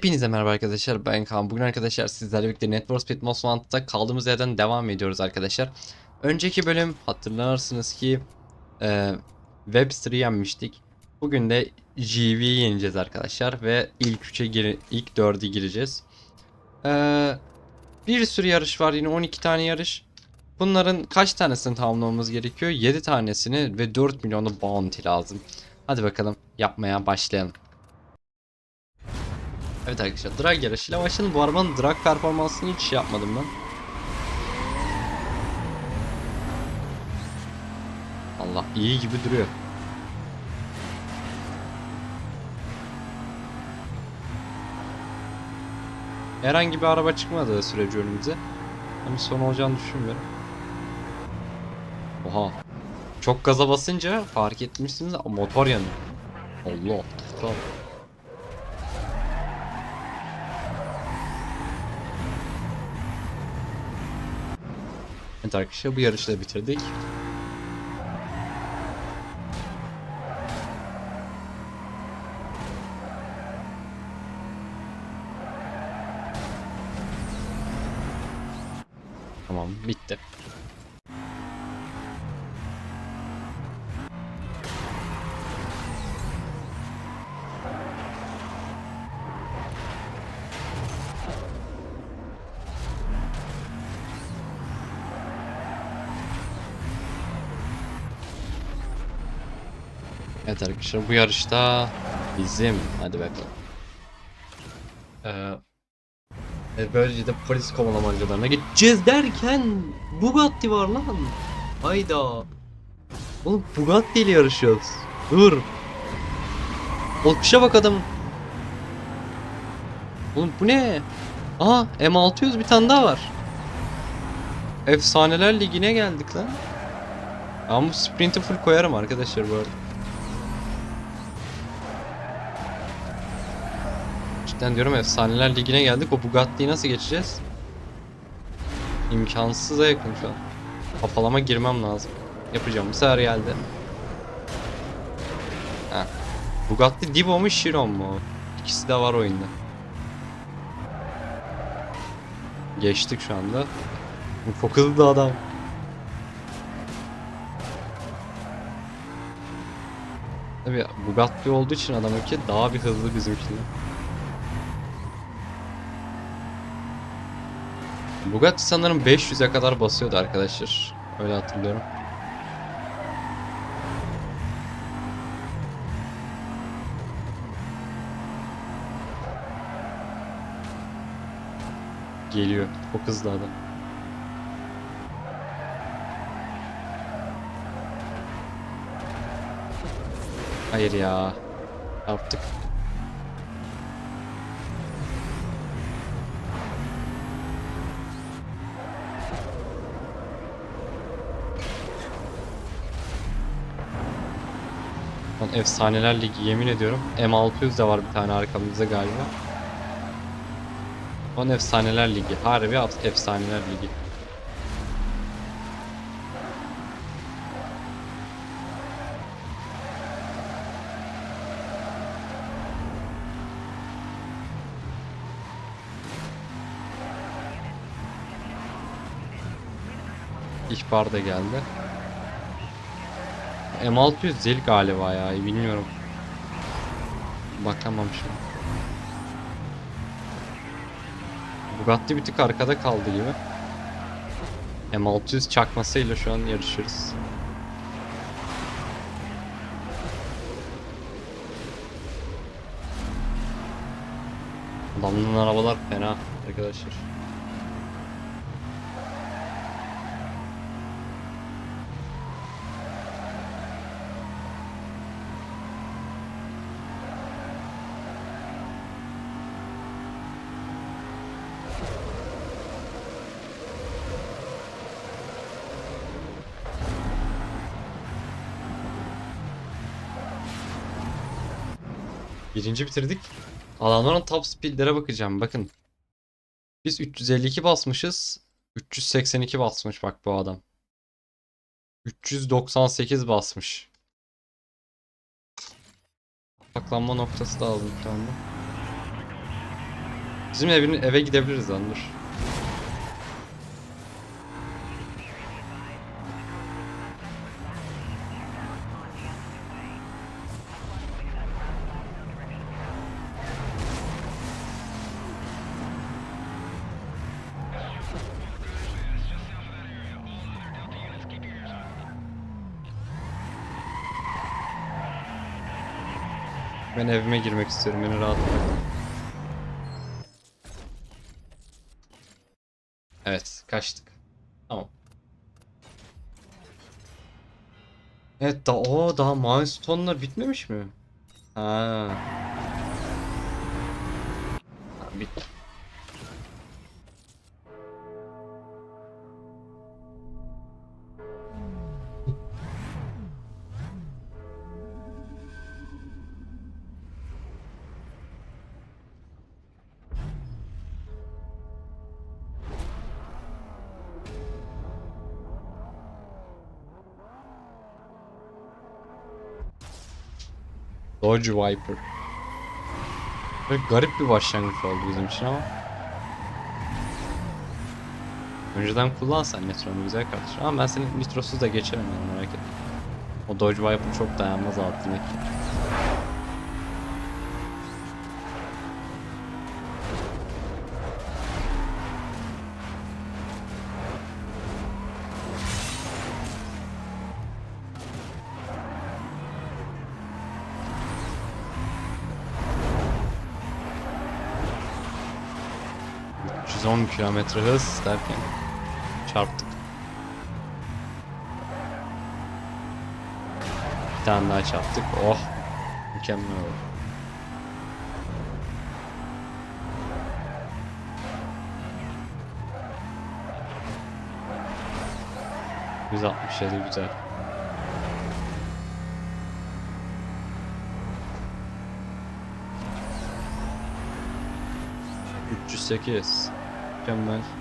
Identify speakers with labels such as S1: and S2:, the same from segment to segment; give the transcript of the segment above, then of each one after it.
S1: Hepinize merhaba arkadaşlar ben Kaan. Bugün arkadaşlar sizlerle birlikte Net for Speed Most Wanted'da kaldığımız yerden devam ediyoruz arkadaşlar. Önceki bölüm hatırlarsınız ki e, Webster'ı yenmiştik. Bugün de GV'yi yeneceğiz arkadaşlar ve ilk 3'e gir ilk 4'e gireceğiz. E, bir sürü yarış var yine 12 tane yarış. Bunların kaç tanesini tamamlamamız gerekiyor? 7 tanesini ve 4 milyonu bounty lazım. Hadi bakalım yapmaya başlayalım. Evet arkadaşlar drag yarışıyla başlayalım. Bu arabanın drag performansını hiç şey yapmadım ben. Allah iyi gibi duruyor. Herhangi bir araba çıkmadığı sürece önümüze. Ama son olacağını düşünmüyorum. Oha. Çok gaza basınca fark etmişsiniz motor yanıyor. Allah. Tamam. Evet arkadaşlar bu yarışı da bitirdik. Tamam bitti. Evet arkadaşlar bu yarışta bizim hadi bakalım. Ee, e, böylece de polis kovalamacalarına gideceğiz derken Bugatti var lan. Hayda. Oğlum Bugatti ile yarışıyoruz. Dur. Olkuşa bak adamın. Oğlum bu ne? Aha M600 bir tane daha var. Efsaneler Ligi'ne geldik lan. Ama sprint'i full koyarım arkadaşlar bu arada. Cidden diyorum efsaneler ligine geldik. O Bugatti'yi nasıl geçeceğiz? İmkansıza yakın şu an. Kafalama girmem lazım. Yapacağım. Bu sefer geldi. Heh. Bugatti Divo mu Chiron mu? İkisi de var oyunda. Geçtik şu anda. Çok hızlı adam. Tabii Bugatti olduğu için adamınki daha bir hızlı bizimkinden. Bugatti sanırım 500'e kadar basıyordu arkadaşlar. Öyle hatırlıyorum. Geliyor. Çok hızlı adam. Hayır ya. Yaptık. Efsaneler Ligi yemin ediyorum. M600 de var bir tane arkamızda galiba. Lan Efsaneler Ligi. Harbi Efsaneler Ligi. İhbar da geldi. M600 zil galiba ya bilmiyorum. Bakamam şimdi. Bugatti bir tık arkada kaldı gibi. M600 çakmasıyla şu an yarışırız. Adamların arabalar fena arkadaşlar. Birinci bitirdik. Adamların top speed'lere bakacağım. Bakın. Biz 352 basmışız. 382 basmış bak bu adam. 398 basmış. Saklanma noktası da aldım bir tane. Bizim evin eve gidebiliriz lan dur. Ben evime girmek istiyorum. Beni rahat bırakın. Evet, kaçtık. Tamam. Evet, da o daha milestone'lar bitmemiş mi? Ha. ha Dodge Viper. Böyle garip bir başlangıç oldu bizim için ama. Önceden kullansan Nitro'nu güzel kardeşim. Ama ben senin Nitro'suz da geçerim merak etme. O Dodge Viper çok dayanmaz altındaki. ...110 kilometre hız derken... ...çarptık. Bir tane daha çarptık. Oh! Mükemmel oldu. ...167 güzel. ...308. Mükemmel.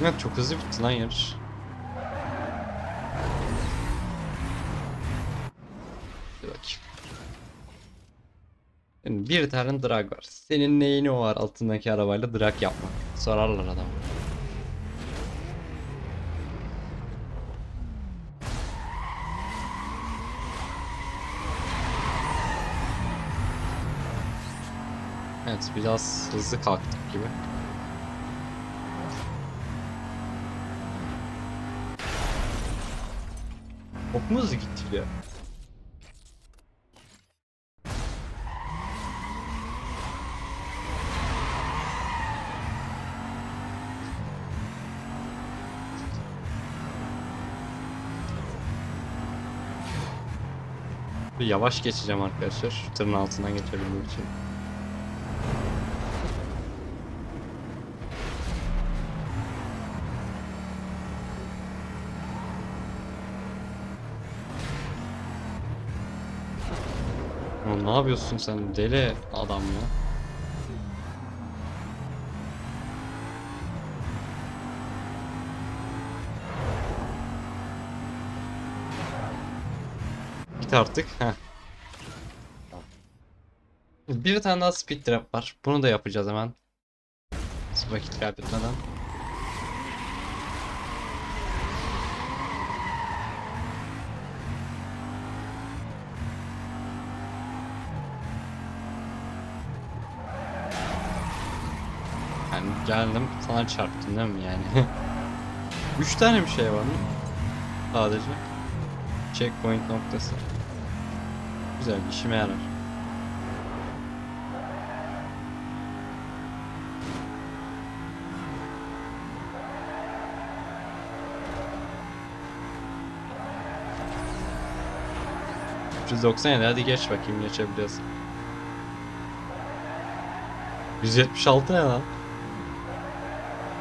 S1: Evet çok hızlı bitti lan yarış. Bir bakayım. Bir tane drag var. Senin neyini o var altındaki arabayla drag yapmak? Sorarlar adam. Evet biraz hızlı kalktık gibi. Çok mu hızlı gittik ya? Bir yavaş geçeceğim arkadaşlar. Tırın altından geçebilmek için. Oğlum ne yapıyorsun sen deli adam ya. Git artık. Heh. Bir tane daha speed trap var. Bunu da yapacağız hemen. Vakit kaybetmeden. Geldim sana çarptın değil mi yani? 3 tane bir şey var mı? Sadece. Checkpoint noktası. Güzel işime yarar. ...397 hadi geç bakayım geçebiliyorsun. 176 ne lan?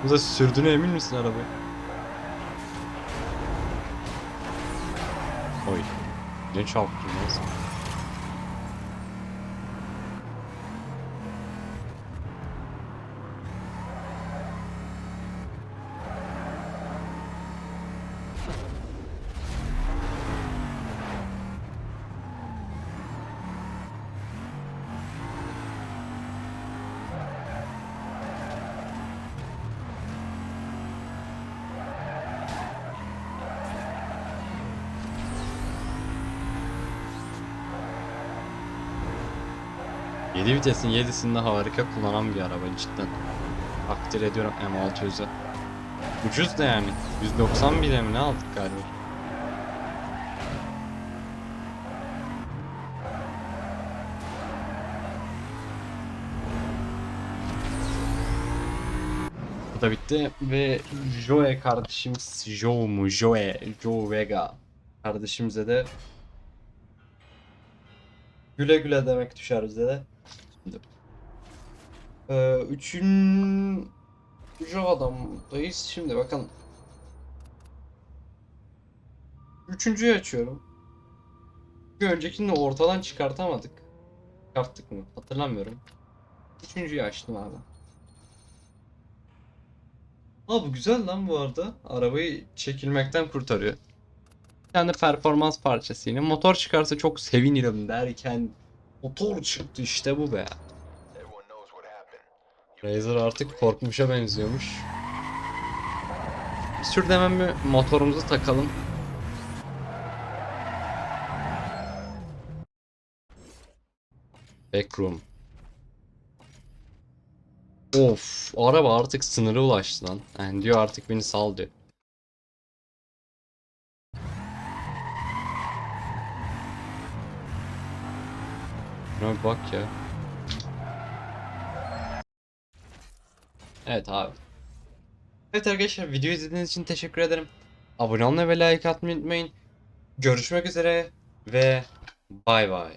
S1: Bu da sürdüğüne emin misin arabayı? Oy. Ne çarptın lan? Yedi vitesin 7'sinde harika kullanan bir araba cidden. Takdir ediyorum M600'ü. Ucuz da yani. 190 bile mi ne aldık galiba? Bu da bitti ve Joe kardeşimiz Joe mu Joe Joe Vega kardeşimize de güle güle demek düşer bize de. Ee, üçün Joe adamdayız. Şimdi bakın. Üçüncüyü açıyorum. Bir öncekini ortadan çıkartamadık. Çıkarttık mı? Hatırlamıyorum. Üçüncüyü açtım abi. Abi güzel lan bu arada. Arabayı çekilmekten kurtarıyor. Bir tane performans parçası yine. Motor çıkarsa çok sevinirim derken motor çıktı işte bu be. Razer artık korkmuşa benziyormuş. Bir sür de hemen bir motorumuzu takalım. Backroom. Of, araba artık sınıra ulaştı lan. Yani diyor artık beni sal diyor. Şuna bak ya. Evet abi. Evet arkadaşlar videoyu izlediğiniz için teşekkür ederim. Abone olmayı ve like atmayı unutmayın. Görüşmek üzere ve bay bay.